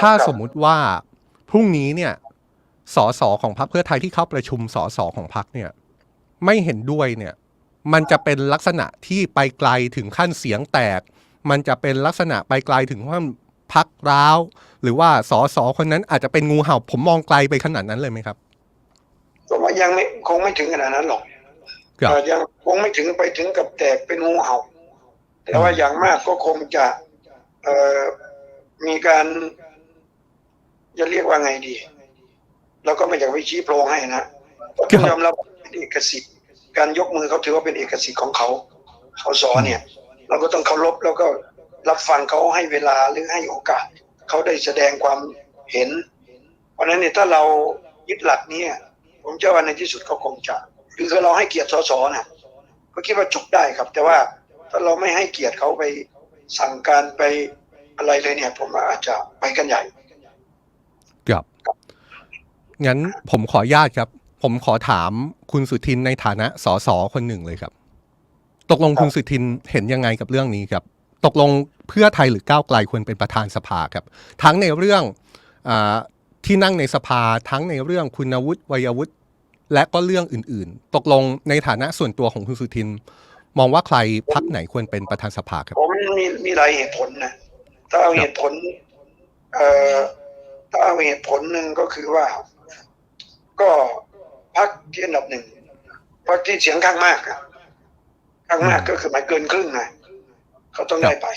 ถ้าครับสมมุติว่าพรุ่งนี้เนี่ยสสของพรรคเพื่อไทยที่เข้าประชุมสสของพรรคเนี่ยไม่เห็นด้วยเนี่ยมันจะเป็นลักษณะที่ไปไกลถึงขั้นเสียงแตก มันจะเป็นลักษณะไปไกลถึงว่าพักร้าว หรือว่าสสคนนั้นอาจจะเป็นงูเห่า ผมมองไกลไปขนาดนั้นเลยไหมครับผมว่ายังไม่คงไม่ถึงขนาดนั้นหรอกครับเอ่อยังคงไม่ถึงไปถึงกับแตกเป็นงูเห่า แต่ว่าอย่างมากก็คงจะเอ่อมีการ จะเรียกว่าไงดี เราก็ไม่อยากไปชี้โพรงให้นะก็ต้องยอมรับว่าเป็นเอกสิทธิ์การยกมือเขาถือว่าเป็นเอกสิทธิ์ของเขา เขาสอเนี่ย เราก็ต้องเคารพแล้วก็รับฟังเขาให้เวลาหรือให้โอกาสเขาได้แสดงความเห็น เพราะฉะนั้นเนี่ยถ้าเรายึดหลักเนี้ผมเชื่อว่าในที่สุดเขาคงจะคือเราให้เกียรติสสนะก็คิดว่าจบได้ครับ แต่ว่าถ้าเราไม่ให้เกียรติเขาไปสั่งการไปอะไรเลยเนี่ย ผมว่าอาจจะไปกันใหญ่ครับ งั้นผมขออนุญาตครับ ผมขอถามคุณสุทินในฐานะสสคนหนึ่งเลยครับ ตกลงครับคุณสุทินเห็นยังไงกับเรื่องนี้ครับ ตกลงเพื่อไทยหรือก้าวไกลควรเป็นประธานสภาครับ ทั้งในเรื่องอาที่นั่งในสภาทั้งในเรื่องคุณวุฒิวัยวุฒิและก็เรื่องอื่น ๆ ตกลงในฐานะส่วนตัวของคุณสุทิน มองว่าใครพักไหนควรเป็นประธานสภาครับผมมีมีหลายเหตุผลนะถ้าเอาเหตุผล เอ่อถ้าเอาเหตุผลหนึ่งก็คือว่า ก็พักที่อันดับหนึ่งพักที่เสียงข้างมากอะข้างมากก็คือหมายเกินครึ่งไงเขาต้องได้ไป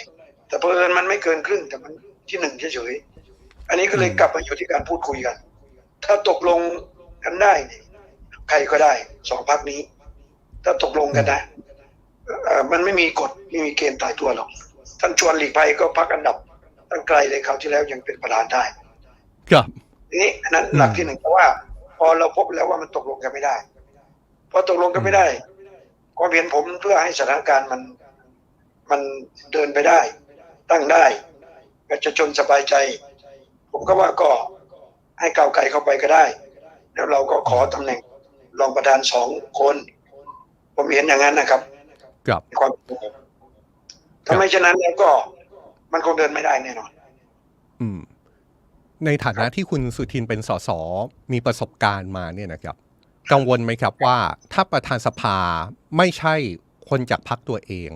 แต่เพอเอิญมันไม่เกินครึ่งแต่มันที่หนึ่งเฉยๆอันนี้ก็เลยอืมกลับมาอยู่ที่การพูดคุยกัน ถ้าตกลงกันได้เนี่ยใครก็ได้สองพักนี้ ถ้าตกลงกันนะเอ่อมันไม่มีกฎไม่มีเกณฑ์ตายตัวหรอกท่านชวนหลีกภัยก็พักอันดับตั้งไกลเลยคราวที่แล้วยังเป็นประธานได้ ครับทีนี้อันนั้นอืมหลักที่หนึ่งเพราะว่าพ อเราพบแล้วว่ามันตกลงกันไม่ได้พอตกลงกันไม่ได้ความเห็นผมเพื่อให้สถานการณ์มันมันเดินไปได้ ตั้งได้ประชาชนสบายใจ ผมก็ว่าก็ให้ก้าวไกลเข้าไปก็ได้ แล้วเราก็ขอตำแหน่งรองประธานสองคน ผมเห็นอย่างนั้นนะครับครับในความเป็นผมถ้าไม่เช่นนั้นแล้วก็มันคงเดินไม่ได้แน่นอน อืม ในฐานะที่คุณสุทินเป็นสสมีประสบการณ์มาเนี่ยนะครับ กังวลไหมครับว่าถ้าประธานสภาไม่ใช่คนจากพรรคตัวเอง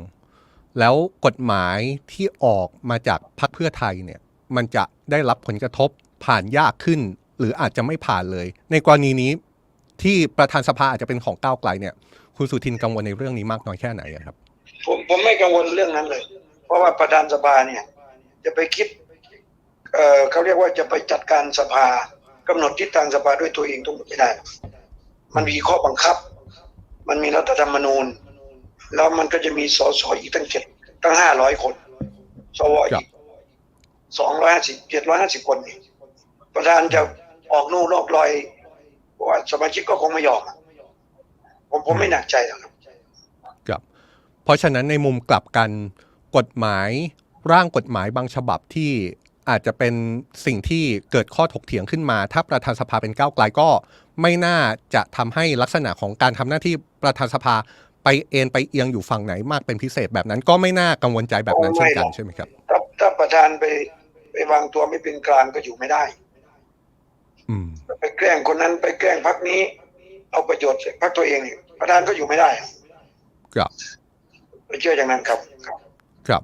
แล้วกฎหมายที่ออกมาจากพรรคเพื่อไทยเนี่ย มันจะได้รับผลกระทบผ่านยากขึ้น หรืออาจจะไม่ผ่านเลย ในกรณีนี้ที่ประธานสภาอาจจะเป็นของก้าวไกลเนี่ย คุณสุทินกังวลในเรื่องนี้มากน้อยแค่ไหนอะครับ ผมผมไม่กังวลเรื่องนั้นเลย เพราะว่าประธานสภาเนี่ย จะไปคิด เอ่อเขาเรียกว่าจะไปจัดการสภากำหนดทิศทางสภาด้วยตัวเองทั้งหมดไม่ได้หรอกมันมีข้อบังคับ มันมีรัฐธรรมนูญ แล้วมันก็จะมีสสอีกตั้งเจ็ดตั้งห้าร้อยคน สวครัอีบกสองร้อยห้าสิบเจ็ดร้อยห้าสิบคนนี่ประธานจะออกนู่นนอกลอยเพราะว่าสมาชิกก็คงไม่ยอมอะผมผมไม่หนักใจหรอกครับครับ เพราะฉะนั้นในมุมกลับกันกฎหมายร่างกฎหมายบางฉบับที่ อาจจะเป็นสิ่งที่เกิดข้อถกเถียงขึ้นมา ถ้าประธานสภาเป็นก้าวไกลก็ไม่น่าจะทำให้ลักษณะของการทำหน้าที่ประธานสภาไปเอ็นไปเอียงอยู่ฝั่งไหนมากเป็นพิเศษแบบนั้น ก็ไม่น่ากังวลใจแบบนั้นเช่นกันใช่ไหมครับถ้าถ้าประธานไปไปวางตัวไม่เป็นกลางก็อยู่ไม่ได้ อืม ไปแกล้งคนนั้นไปแกล้งพักนี้ เอาประโยชน์พักตัวเองนี่ประธานก็อยู่ไม่ได้อะครับไปเชื่ออย่างนั้นครับ ครับครับ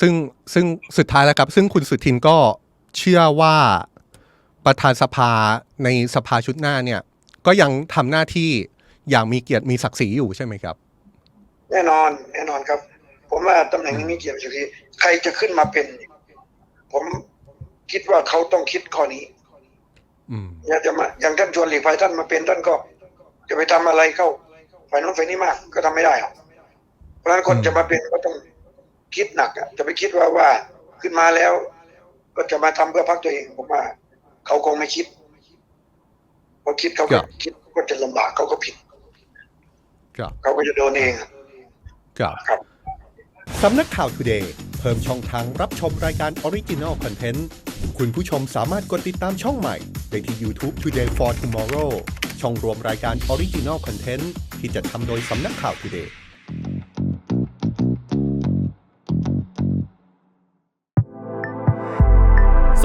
ซึ่งซึ่งสุดท้ายแล้วครับ ซึ่งคุณสุทินก็เชื่อว่าประธานสภาในสภาชุดหน้าเนี่ย ก็ยังทำหน้าที่อย่างมีเกียรติมีศักดิ์ศรีอยู่ใช่ไหมครับ แน่นอน แน่นอนครับ ผมว่าตำแหน่งนี้มีเกียรติอยู่ที่ใครจะขึ้นมาเป็น ผมคิดว่าเขาต้องคิดข้อนี้อืมอย่าจะมาอย่างท่านชวนหลีกภัยท่านมาเป็นท่านก็ จะไปทำอะไรเข้าฝ่ายโน้นฝ่ายนี้มาก ก็ทำไม่ได้หรอกเพราะฉะนั้นคนอืมจะมาเป็นก็ต้อง คิดหนักอะจะไปคิดว่าว่าขึ้นมาแล้ว ก็จะมาทำเพื่อพักตัวเองผมว่าเขาคงไม่คิดพอคิดเขาก็คิดก็จะลำบากเขาก็ผิดครับเขาก็จะโดนเองอะครับครับสำนักข่าว Today เพิ่มช่องทางรับชมรายการ Original Content คุณผู้ชมสามารถกดติดตามช่องใหม่ได้ที่ YouTube Today for Tomorrow ช่องรวมรายการ Original Content ที่จะทำโดยสำนักข่าว Today